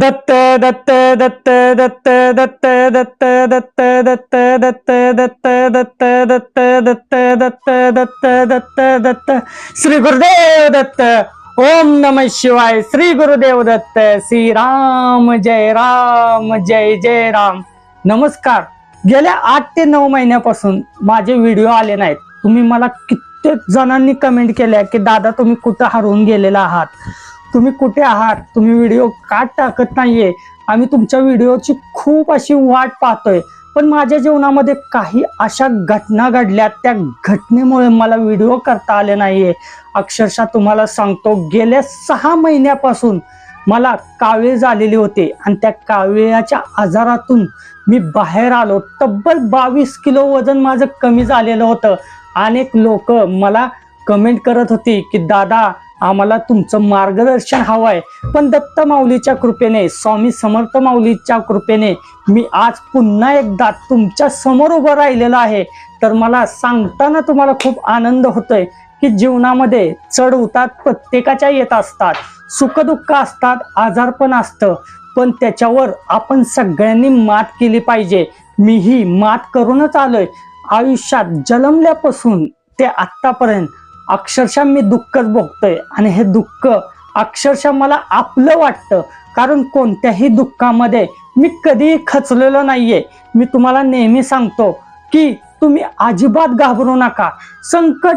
दत्त दत्त दत्त दत्त दत्त दत्त दत्त दत्त दत्त दत्त दत्त दत्त दत्त दत्त दत्त दत्त दत्त श्री गुरुदेव दत्त ओम नम शिवाय श्री गुरुदेव दत्त श्री राम जय राम जय जय राम नमस्कार गेल्या आठ ते नऊ महिन्यापासून माझे व्हिडिओ आले नाहीत तुम्ही मला कित्येक जणांनी कमेंट केल्या की दादा तुम्ही कुठं हरवून गेलेला आहात तुम्ही कुठे आहात? तुम्ही व्हिडिओ का टाकत नाहीये? आम्ही तुमच्या व्हिडिओची खूप अशी वाट पाहतोय. पण माझ्या जीवनामध्ये काही अशा घटना घडल्या. त्या घटनेमुळे मला व्हिडिओ करता आले नाहीये. अक्षरशः तुम्हाला सांगतो गेल्या सहा महिन्यापासून मला कावीळ झालेली होते. आणि त्या काविळाच्या आजारातून मी बाहेर आलो. तब्बल बावीस किलो वजन माझं कमी झालेलं होतं. अनेक लोक मला कमेंट करत होती की दादा आम्हाला तुमचं मार्गदर्शन हवं आहे पण दत्त माऊलीच्या कृपेने स्वामी समर्थ माऊलीच्या कृपेने मी आज पुन्हा एकदा तुमच्यासमोर उभं राहिलेलं आहे. तर मला सांगताना तुम्हाला खूप आनंद होतोय की जीवनामध्ये चढ उतार प्रत्येकाच्या येत असतात. सुखदुःख असतात आजारपण असतं. पण त्याच्यावर आपण सगळ्यांनी मात केली पाहिजे. मीही मात करूनच आलोय. आयुष्यात जन्मल्यापासून ते आत्तापर्यंत अक्षरशः मी दुःखच भोगतोय. आणि हे दुःख अक्षरशः मला आपलं वाटतं. कारण कोणत्याही दुःखामध्ये मी कधीही खचलेलो नाहीये. मी तुम्हाला नेहमी सांगतो की तुम्ही अजिबात घाबरू नका. संकट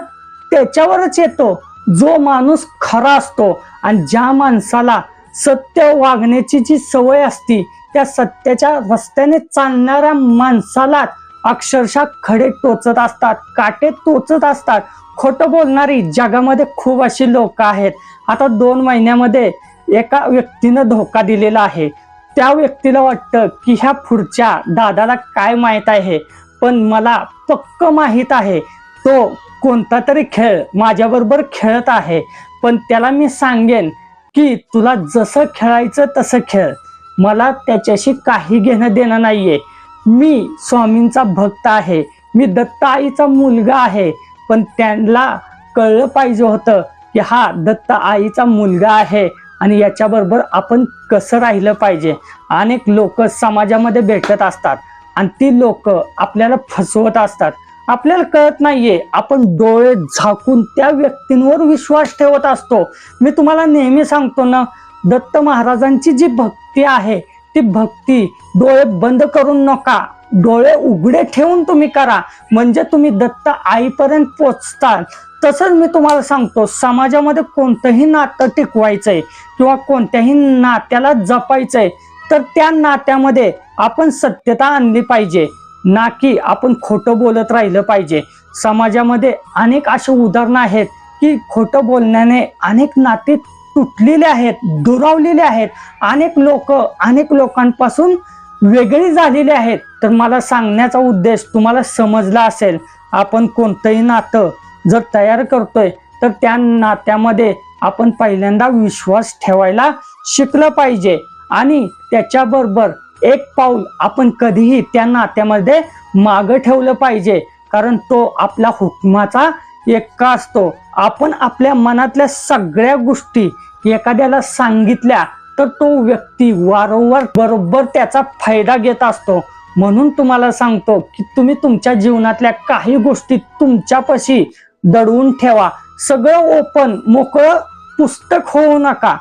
त्याच्यावरच येतो. जो माणूस खरा असतो आणि ज्या माणसाला सत्य वागण्याची जी सवय असती त्या सत्याच्या रस्त्याने चालणाऱ्या माणसाला अक्षरशः खडे टोचत असतात काटे टोचत असतात. खोटं बोलणारी जगामध्ये खूप अशी लोक आहेत. आता दोन महिन्यामध्ये एका व्यक्तीनं धोका दिलेला आहे. त्या व्यक्तीला वाटतं की ह्या पुढच्या दादाला काय माहीत आहे? पण मला पक्क माहीत आहे तो कोणता तरी खेळ माझ्याबरोबर खेळत आहे. पण त्याला मी सांगेन की तुला जसं खेळायचं तसं खेळ. मला त्याच्याशी काही घेणं देणं नाहीये. मी स्वामींचा भक्त आहे. मी दत्ताईचा मुलगा आहे. पण त्यांना कळलं पाहिजे होतं की हा दत्त आईचा मुलगा आहे आणि याच्याबरोबर आपण कसं राहिलं पाहिजे. अनेक लोक समाजामध्ये भेटत असतात आणि ती लोक आपल्याला फसवत असतात. आपल्याला कळत नाहीये आपण डोळे झाकून त्या व्यक्तींवर विश्वास ठेवत असतो. मी तुम्हाला नेहमी सांगतो ना दत्त महाराजांची जी भक्ती आहे ती भक्ती डोळे बंद करून नका. डोळे उघडे ठेवून तुम्ही करा. म्हणजे तुम्ही दत्त आईपर्यंत पोचता तसंच मी तुम्हाला सांगतो समाजामध्ये कोणतंही नातं टिकवायचंय किंवा कोणत्याही नात्याला जपायचंय तर त्या नात्यामध्ये आपण सत्यता आणली पाहिजे. ना की आपण खोटं बोलत राहिलं पाहिजे. समाजामध्ये अनेक अशी उदाहरणं आहेत की खोटं बोलण्याने अनेक नाते तुटलेले आहेत दुरावलेले आहेत. अनेक लोक अनेक लोकांपासून वेगळी झालेली आहेत. तर मला सांगण्याचा उद्देश तुम्हाला समजला असेल आपण कोणतंही नातं जर तयार करतोय तर त्या नात्यामध्ये आपण पहिल्यांदा विश्वास ठेवायला शिकलं पाहिजे. आणि त्याच्याबरोबर एक पाऊल आपण कधीही त्या नात्यामध्ये मागं ठेवलं पाहिजे. कारण तो आपला हुकमाचा एक्का असतो. आपण आपल्या मनातल्या सगळ्या गोष्टी एखाद्याला सांगितल्या तर तो व्यक्ती वारंवार बरोबर त्याचा फायदा घेत असतो. म्हणून तुम्हाला सांगतो की तुम्ही तुमच्या जीवनातल्या काही गोष्टी तुमच्यापाशी दडवून ठेवा. सगळं ओपन मोकळं पुस्तक होऊ नका.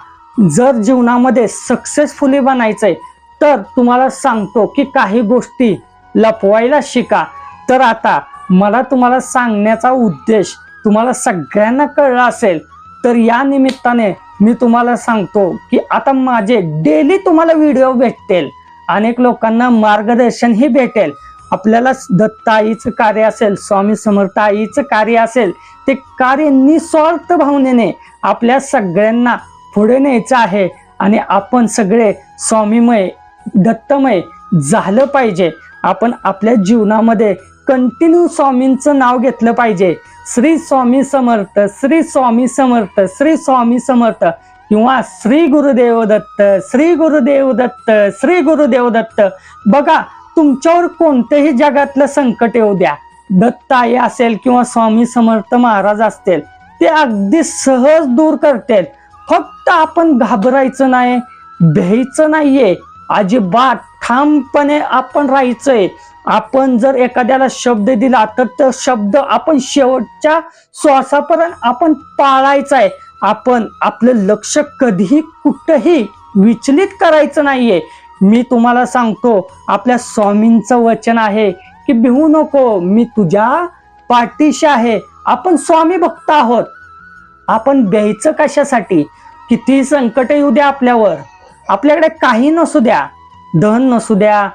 जर जीवनामध्ये सक्सेसफुली बनायचंय तर तुम्हाला सांगतो की काही गोष्टी लपवायला शिका. तर आता मला तुम्हाला सांगण्याचा उद्देश तुम्हाला सगळ्यांना कळला असेल तर या निमित्ताने मी तुम्हाला सांगतो की आता माझे डेली तुम्हाला व्हिडिओ भेटतील. अनेक लोकांना मार्गदर्शनही भेटेल. आपल्याला दत्त आईचं कार्य असेल स्वामी समर्थ आईचं कार्य असेल ते कार्य निस्वार्थ भावनेने आपल्या सगळ्यांना पुढे न्यायचं आहे आणि आपण सगळे स्वामीमय दत्तमय झालं पाहिजे. आपण आपल्या जीवनामध्ये कंटिन्यू स्वामींचं नाव घेतलं पाहिजे. श्री स्वामी समर्थ श्री स्वामी समर्थ श्री स्वामी समर्थ किंवा श्री गुरुदेव दत्त श्री गुरुदेव दत्त श्री गुरुदेव दत्त. बघा तुमच्यावर कोणतेही जगातलं संकट येऊ द्या. दत्त आई असेल किंवा स्वामी समर्थ महाराज असतील ते अगदी सहज दूर करतील. फक्त आपण घाबरायचं नाही भ्यायचं नाहीये. अजिबात. ठामपणे आपण राहायचंय. आपण जर एखाद्याला शब्द दिला तर तो शब्द आपण शेवटच्या श्वासापर्यंत आपण पाळायचा आहे आपण आपलं लक्ष कधीही कुठंही विचलित करायचं नाहीये. मी तुम्हाला सांगतो आपल्या स्वामींचं वचन आहे की भिवू नको मी तुझ्या पाठीशी आहे. आपण स्वामी भक्त आहोत. आपण द्यायचं कशासाठी? किती संकट येऊ द्या आपल्यावर. आपल्याकडे काही नसू द्या. धन नसू द्या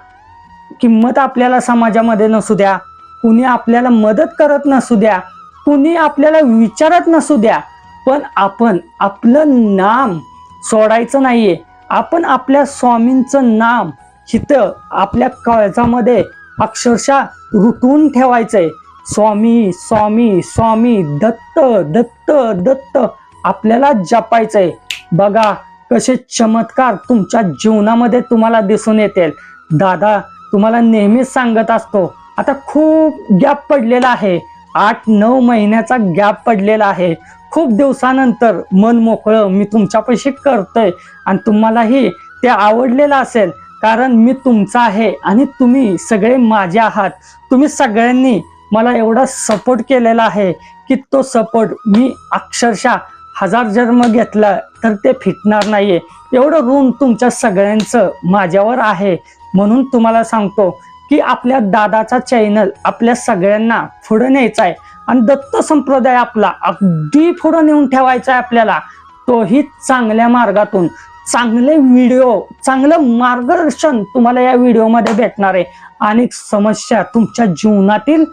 किंमत आपल्याला समाजामध्ये नसू द्या कुणी आपल्याला मदत करत नसू द्या कुणी आपल्याला विचारत नसू द्या पण आपण आपलं नाम सोडायचं नाहीये. आपण आपल्या स्वामींचं नाम हिथं आपल्या कळजामध्ये अक्षरशः रुतून ठेवायचंय. स्वामी स्वामी स्वामी दत्त दत्त दत्त आपल्याला जपायचंय. बघा कसे चमत्कार तुमच्या जीवनामध्ये तुम्हाला दिसून येतील. दादा तुम्हाला नेहमीच सांगत असतो आता खूप गॅप पडलेला आहे. आठ नऊ महिन्याचा गॅप पडलेला आहे. खूप दिवसानंतर मन मोकळं मी तुमच्यापाशी करतोय आणि तुम्हालाही ते आवडलेलं असेल कारण मी तुमचा आहे आणि तुम्ही सगळे माझे आहात. तुम्ही सगळ्यांनी मला एवढा सपोर्ट केलेला आहे की तो सपोर्ट मी अक्षरशः हजार जन्म घेतला तर ते फिटणार नाहीये. एवढं ऋण तुमच्या सगळ्यांचं माझ्यावर आहे. म्हणून तुम्हाला सांगतो की आपल्या दादाचा चॅनल आपल्या सगळ्यांना पुढं न्यायचा आहे. आणि दत्त संप्रदाय आपला अगदी पुढं नेऊन ठेवायचा आहे आपल्याला. तोही चांगल्या मार्गातून. चांगले व्हिडिओ चांगलं मार्गदर्शन तुम्हाला या व्हिडिओमध्ये भेटणार आहे. अनेक समस्या तुमच्या जीवनातील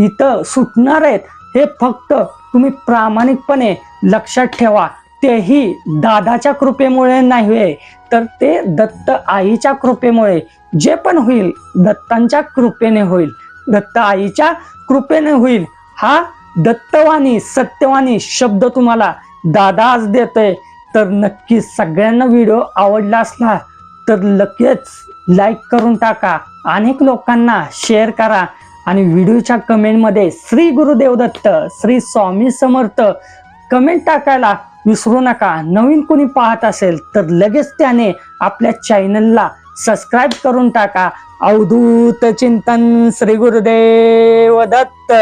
इथं सुटणार आहेत. हे फक्त तुम्ही प्रामाणिकपणे लक्षात ठेवा. तेही दादाच्या कृपेमुळे नाही तर ते दत्त आईच्या कृपेमुळे. जे पण होईल दत्तांच्या कृपेने होईल. दत्त आईच्या कृपेने होईल. हा दत्तवाणी सत्यवाणी शब्द तुम्हाला दादा आज देतोय. तर नक्की सगळ्यांना व्हिडिओ आवडला असला तर लगेच लाईक करून टाका. अनेक लोकांना शेअर करा. आणि व्हिडिओच्या कमेंटमध्ये श्री गुरुदेव दत्त श्री स्वामी समर्थ कमेंट टाकायला विसरू नका. नवीन कोणी पाहत असेल तर लगेच त्याने आपल्या चॅनलला सबस्क्राईब करून टाका. अवधूत चिंतन श्री गुरुदेव दत्त